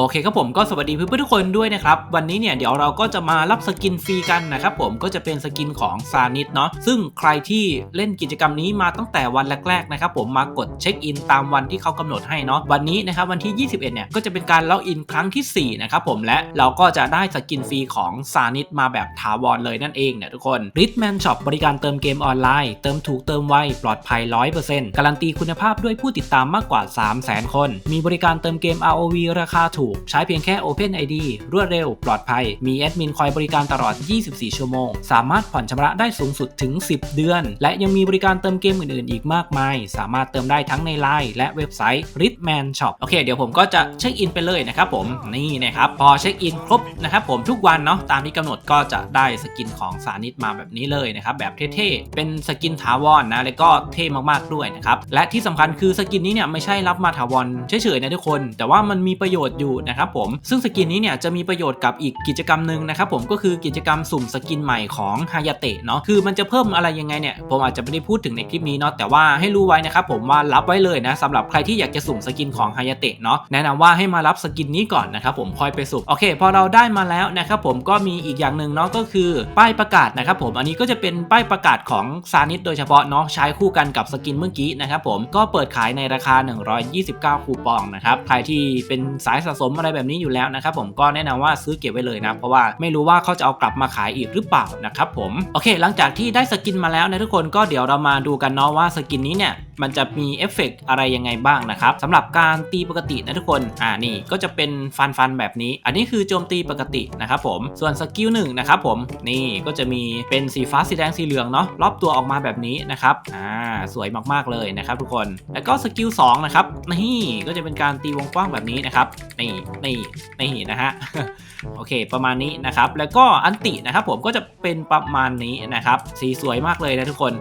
โอเคครับผมก็สวัสดีเพื่อนๆทุกคนด้วยนะครับ วันนี้เนี่ยเดี๋ยวเราก็จะมารับสกินฟรีกันนะครับผมก็จะเป็นสกินของซานิสเนาะซึ่งใครที่เล่นกิจกรรมนี้มาตั้งแต่วันแรกๆนะครับผมมากดเช็คอินตามวันที่เขากำหนดให้เนาะวันนี้นะครับวันที่ 21 เนี่ยก็จะเป็นการล็อกอินครั้งทีสี่4นะครับผมและเราก็จะได้สกินฟรีของซานิสมาแบบถาวรเลยนั่นเองเนี่ยทุกคนริทแมนช็อปบริการเติมเกมออนไลน์เติมถูกเติมไวปลอดภัย 100%การันตีคุณภาพด้วยผู้ติดตามมากกว่า 300,000 คน มีบริการเติมเกม ROV ราคาถูกใช้เพียงแค่ Open ID รวดเร็ว ปลอดภัย มีแอดมินคอยบริการตลอด 24 ชั่วโมง สามารถผ่อนชำระได้สูงสุดถึง 10 เดือน และยังมีบริการเติมเกมอื่นๆ อีกมากมาย สามารถเติมได้ทั้งใน Line และเว็บไซต์ Ritman Shop โอเค เดี๋ยวผมก็จะเช็คอินไปเลยนะครับผม นี่นะครับ พอเช็คอินครบนะครับผมทุกวันเนาะ ตามที่กำหนดก็จะได้สกินของสานิตมาแบบนี้เลยนะครับ แบบเท่ๆ เป็นสกินถาวรนะแล้วก็เท่มากๆด้วยนะครับ และที่สำคัญคือสกินนี้เนี่ยไม่ใช่รับมาถาวรเฉยๆนะทุกคน แต่ว่ามันมีประโยชน์อยู่นะครับผมซึ่งสกินนี้เนี่ยจะมีประโยชน์กับอีกกิจกรรมหนึ่งนะครับผมก็คือกิจกรรมสุ่มสกินใหม่ของฮายาเตะเนาะคือมันจะเพิ่มอะไรยังไงเนี่ยผมอาจจะไม่ได้พูดถึงในคลิปนี้เนาะแต่ว่าให้รู้ไว้นะครับผมว่ารับไว้เลยนะสำหรับใครที่อยากจะสุ่มสกินของฮายาเตะเนาะแนะนำว่าให้มารับสกินนี้ก่อนนะครับผมค่อยไปสุ่มโอเค พอเราได้มาแล้วนะครับผมก็มีอีกอย่างหนึ่งเนาะก็คือป้ายประกาศนะครับผมอันนี้ก็จะเป็นป้ายประกาศของซานิสโดยเฉพาะเนาะใช้คู่กันกับสกินเมื่อกี้นะครับผมก็เปิดขายในราคา 129 คูปองนะครับใครที่เป็นสายสะสมอะไรแบบนี้อยู่แล้วนะครับผมก็แนะนำว่าซื้อเก็บไว้เลยนะเพราะว่าไม่รู้ว่าเขาจะเอากลับมาขายอีกหรือเปล่านะครับผมโอเค หลังจากที่ได้สกินมาแล้วนะทุกคนก็เดี๋ยวเรามาดูกันเนาะว่าสกินนี้เนี่ย มันจะมีเอฟเฟกต์อะไรยังไงบ้างนะครับสำหรับการตีปกตินะทุกคนอ่านี่ก็จะเป็นฟันฟันแบบนี้ อันนี้คือโจมตีปกตินะครับผมส่วนสกิลหนึ่งนะครับผมนี่ก็จะมีเป็นสีฟ้าสีแดงสีเหลืองเนาะรอบตัวออกมาแบบนี้นะครับอ่าสวยมากๆเลยนะครับทุกคนแล้วก็สกิล2นะครับนี่ก็จะเป็นการตีวงกว้างแบบนี้นะครับนี่นี่นี่นะฮะโอเค ประมาณนี้นะครับแล้วก็อันตินะครับผมก็จะเป็นประมาณนี้นะครับสีสวยมากเลยนะทุกคน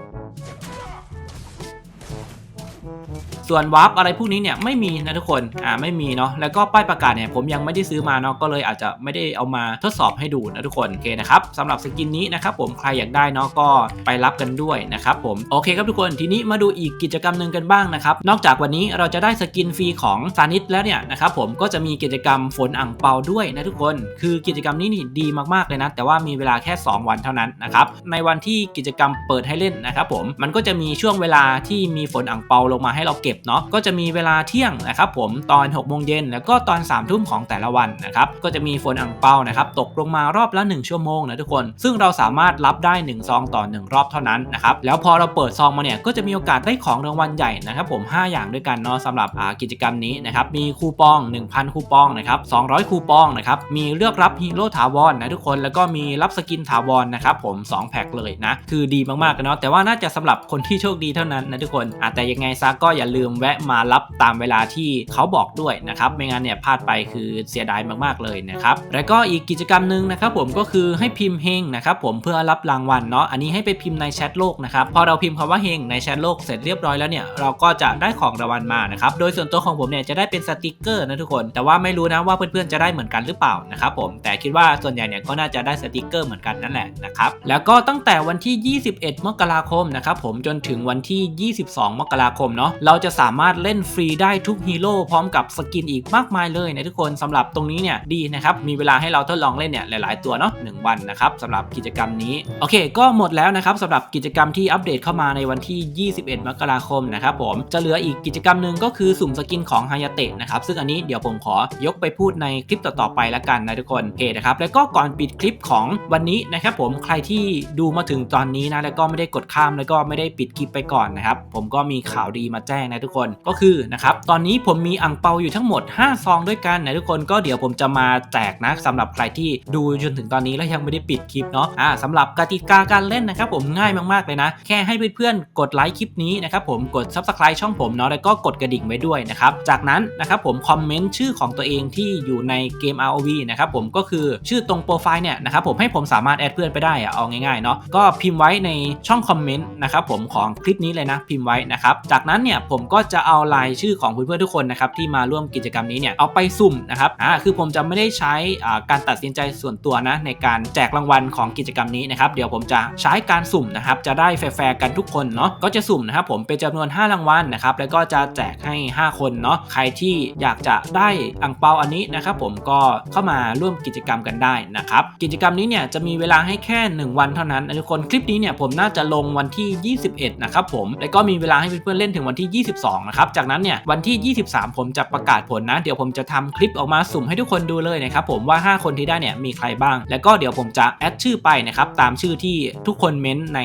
ส่วนวาร์ปอะไรพวกนี้เนี่ยไม่มีนะทุกคนอ่าไม่มีเนาะแล้วก็ป้ายประกาศเนี่ยผมยังไม่ได้ซื้อมาเนาะก็เลยอาจจะไม่ได้เอามาทดสอบให้ดูนะทุกคนโอเคนะครับสำหรับสกินนี้นะครับผมใครอยากได้เนาะก็ไปรับกันด้วยนะครับผมโอเคครับทุกคนทีนี้มาดูอีกกิจกรรมหนึ่งกันบ้างนะครับนอกจากวันนี้เราจะได้สกินฟรีของซานิสแล้วเนี่ยนะครับผมก็จะมีกิจกรรมฝนอ่างเปาด้วยนะทุกคน คือกิจกรรมนี้นี่ดีมากๆเลยนะ แต่ว่ามีเวลาแค่ 2 วันเท่านั้นนะครับในวันที่กิจกรรมเปิดให้เล่นนะครับผมมันก็จะมีช่วงเวลาที่มีฝนอ่างเปาลงมาให้เราเก็บเนาะก็จะมีเวลาเที่ยงนะครับผมตอน6โมงเย็นแล้วก็ตอน3ทุ่มของแต่ละวันนะครับก็จะมีฝนอ่างเปานะครับตกลงมารอบละ 1 ชั่วโมงนะทุกคน ซึ่งเราสามารถรับได้1ซองต่อ 1 รอบเท่านั้นนะครับแล้วพอเราเปิดซองมาเนี่ยก็จะมีโอกาสได้ของรางวัลใหญ่นะครับผม 5 อย่างด้วยกันเนาะสำหรับกิจกรรมนี้นะครับมีคูปอง 1,000 คูปองนะครับ200 คูปองนะครับมีเลือกรับฮีโร่ถาวรนะทุกคนแล้วก็มีรับสกินถาวรนะครับผม2แพ็คเลยนะคือดีมากๆเนาะแต่ว่าน่าจะสำหรับคนที่โชคดีเท่านั้นนะทุกคนอแต่ยังไงซะก็อย่าลืมแวะมารับตามเวลาที่เขาบอกด้วยนะครับ ไม่งั้นเนี่ยพลาดไปคือเสียดายมากๆเลยนะครับ แล้วก็อีกกิจกรรมหนึ่งนะครับผมก็คือให้พิมพ์เฮงนะครับผมเพื่อรับรางวัลเนาะ อันนี้ให้ไปพิมพ์ในแชทโลกนะครับ พอเราพิมพ์คำว่าเฮงในแชทโลกเสร็จเรียบร้อยแล้วเนี่ยเราก็จะได้ของรางวัลมานะครับ โดยส่วนตัวของผมเนี่ยจะได้เป็นสติกเกอร์นะทุกคน แต่ว่าไม่รู้นะว่าเพื่อนๆจะได้เหมือนกันหรือเปล่านะครับผม แต่คิดว่าส่วนใหญ่เนี่ยก็น่าจะได้สติกเกอร์เหมือนกันนั่นแหละนะครับ แล้วก็ตั้งแต่วันที่ 21 มกราคมนะครับผมจนถึงวันที่ 22 มกราคมเนาะ เราจะสามารถเล่นฟรีได้ทุกฮีโร่พร้อมกับสกินอีกมากมายเลยนะทุกคนสำหรับตรงนี้เนี่ยดีนะครับมีเวลาให้เราทดลองเล่นเนี่ยหลาย ๆ ตัวเนาะหวันนะครับสำหรับกิจกรรมนี้โอเค ก็หมดแล้วนะครับสำหรับกิจกรรมที่อัปเดตเข้ามาในวันที่ 21 มกราคมนะครับผมจะเหลืออีกกิจกรรมหนึ่งก็คือสุ่มสกินของฮายาเตะนะครับซึ่งอันนี้เดี๋ยวผมขอยกไปพูดในคลิปต่อ ๆ ไปละกันนะทุกคนโอเคนะครับแล้วก็ก่อนปิดคลิปของวันนี้นะครับผมใครที่ดูมาถึงตอนนี้นะแล้วก็ไม่ได้กดข้ามแล้วก็ไม่ได้ปิดคลิปไปก่อนนะครับผมก็มีข่าวดีมาแจ้งนะทุกคนก็คือนะครับตอนนี้ผมมีอ่งเปาอยู่ทั้งหมด 5 ซองด้วยกันนะทุกคนก็เดี๋ยวผมจะมาแจกนะสำหรับใครที่ดูจนถึงตอนนี้แล้วยังไม่ได้ปิดคลิปเนาะอ่าสำหรับกติกาการเล่นนะครับผมง่ายมากๆเลยนะ แค่ให้เพื่อนๆกดไลค์คลิปนี้นะครับผมกด subscribe ช่องผมเนาะแล้วก็กดกระดิ่งไว้ด้วยนะครับจากนั้นนะครับผมคอมเมนต์ชื่อของตัวเองที่อยู่ในเกม ROV นะครับผมก็คือชื่อตรงโปรไฟล์เนี่ยนะครับผมให้ผมสามารถแอดเพื่อนไปได้อะเอาง่ายๆเนาะก็พิมพ์ไว้ในช่องคอมเมนต์นะครับผมของคลิปนี้เลยนะพิมพ์ไว้นะครับจากนั้นเนี่ยผมก็ก็จะเอารายชื่อของเพื่อนๆทุกคนนะครับที่มาร่วมกิจกรรมนี้เนี่ยเอาไปสุ่มนะครับอ่าคือผมจะไม่ได้ใช้อ่าการตัดสินใจส่วนตัวนะในการแจกรางวัลของกิจกรรมนี้นะครับเดี๋ยวผมจะใช้การสุ่มนะครับจะได้แฟร์กันทุกคนเนาะก็จะสุ่มนะครับผมเป็นจำนวน 5 รางวัลนะครับแล้วก็จะแจกให้ 5 คนเนาะใครที่อยากจะได้อังเปาอันนี้นะครับผมก็เข้ามาร่วมกิจกรรมกันได้นะครับกิจกรรมนี้เนี่ยจะมีเวลาให้แค่ 1 วันเท่านั้นทุกคนคลิปนี้เนี่ยผมน่าจะลงวันที่ 21 นะครับผมแล้วก็มีเวลาให้เพื่อนๆเล่นถึงวันที่22นะครับ จากนั้นเนี่ยวันที่ 23 ผมจะประกาศผลนะ เดี๋ยวผมจะทำคลิปออกมาสุ่มให้ทุกคนดูเลยนะครับผมว่า 5 คนที่ได้เนี่ยมีใครบ้าง แล้วก็เดี๋ยวผมจะแอดชื่อไปนะครับตามชื่อที่ทุกคนเม้นต์ใน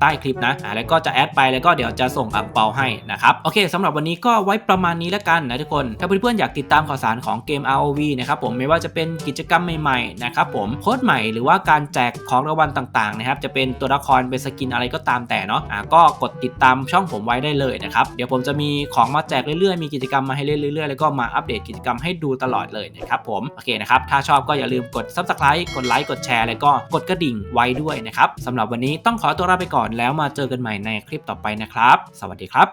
ใต้คลิปนะแล้วก็จะแอดไปแล้วก็เดี๋ยวจะส่งอังเปาให้นะครับโอเคสำหรับวันนี้ก็ไว้ประมาณนี้แล้วกันนะทุกคน ถ้าเพื่อนๆอยากติดตามข่าวสารของเกม ROV นะครับผมไม่ว่าจะเป็นกิจกรรมใหม่ๆนะครับผมโค้ดใหม่หรือว่าการแจกของรางวัลต่างๆนะครับจะเป็นตัวละครเป็นสกินอะไรก็ตามแต่เนาะอ่าก็กดติดตามช่องผมไว้ได้เลยนะครับเดี๋ยวผมจะมีของมาแจกเรื่อยๆ มีกิจกรรมมาให้เล่นเรื่อยๆ แล้วก็มาอัปเดตกิจกรรมให้ดูตลอดเลยนะครับผม โอเคนะครับ ถ้าชอบก็อย่าลืมกด subscribe กดไลค์กดแชร์แล้วก็กดกระดิ่งไว้ด้วยนะครับสำหรับวันนี้ต้องขอตัวลาไปก่อนแล้วมาเจอกันใหม่ในคลิปต่อไปนะครับ สวัสดีครับ